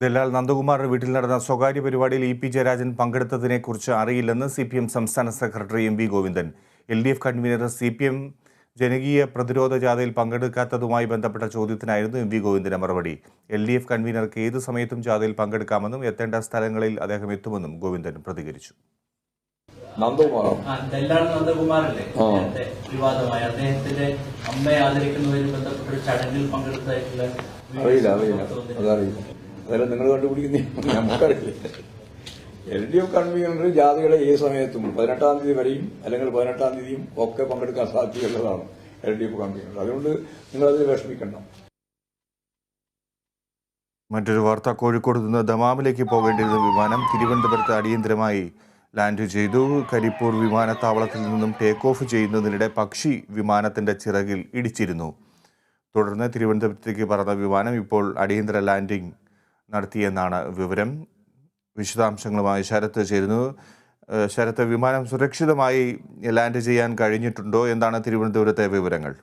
ദല്ലാൽ നന്ദകുമാറിന്റെ വീട്ടിൽ നടന്ന സ്വകാര്യ പരിപാടിയിൽ ഇ പി ജയരാജൻ പങ്കെടുത്തതിനെക്കുറിച്ച് അറിയില്ലെന്ന് സി പി എം സംസ്ഥാന secretary M V Govindan. L D F convener C P M ജനകീയ പ്രതിരോധ ജാഥയിൽ പങ്കെടുക്കാത്തതുമായി ബന്ധപ്പെട്ട ചോദ്യത്തിനായിരുന്നു എം വി ഗോവിന്ദന്റെ മറുപടി. എൽ ഡി എഫ് കൺവീനർക്ക് ഏത് സമയത്തും ജാഥയിൽ പങ്കെടുക്കാമെന്നും എത്തേണ്ട സ്ഥലങ്ങളിൽ അദ്ദേഹം എത്തുമെന്നും ഗോവിന്ദൻ പ്രതികരിച്ചു. വിവാദമായ. അദ്ദേഹത്തിന്റെ അമ്മയെ ബന്ധപ്പെട്ട ചടങ്ങിൽ പങ്കെടുത്തായിട്ടുള്ള അറിയില്ല അറിയില്ല. അതറിയില്ല. അതെല്ലാം നിങ്ങൾ കണ്ടുപിടിക്കുന്ന? നമുക്കറിയില്ല. എൽ ഡി എഫ് കൺവീനർ ജാതികളെ ഏത് സമയത്തും പതിനെട്ടാം തീയതി വരെയും അല്ലെങ്കിൽ പതിനെട്ടാം തീയതിയും ഒക്കെ പങ്കെടുക്കാൻ സാധ്യതയുള്ളതാണ് എൽ ഡി എഫ് കൺവീനർ. അതുകൊണ്ട് നിങ്ങളതിൽ വിഷമിക്കണം മറ്റൊരു വാർത്ത കോഴിക്കോട് നിന്ന് ദമാമിലേക്ക് പോകേണ്ടിയിരുന്ന വിമാനം തിരുവനന്തപുരത്ത് അടിയന്തരമായി ലാൻഡ് ചെയ്തു. കരിപ്പൂർ വിമാനത്താവളത്തിൽ നിന്നും ടേക്ക് ഓഫ് ചെയ്യുന്നതിനിടെ പക്ഷി വിമാനത്തിന്റെ ചിറകിൽ ഇടിച്ചിരുന്നു. തുടർന്ന് തിരുവനന്തപുരത്തേക്ക് പറന്ന വിമാനം ഇപ്പോൾ അടിയന്തര ലാൻഡിംഗ് നടത്തിയെന്നാണ് വിവരം. വിശദാംശങ്ങളുമായി ശരത്ത് ചേരുന്നു. ശരത്ത് വിമാനം സുരക്ഷിതമായി ലാൻഡ് ചെയ്യാൻ കഴിഞ്ഞിട്ടുണ്ടോ? എന്താണ് തിരുവനന്തപുരത്തെ വിവരങ്ങൾ?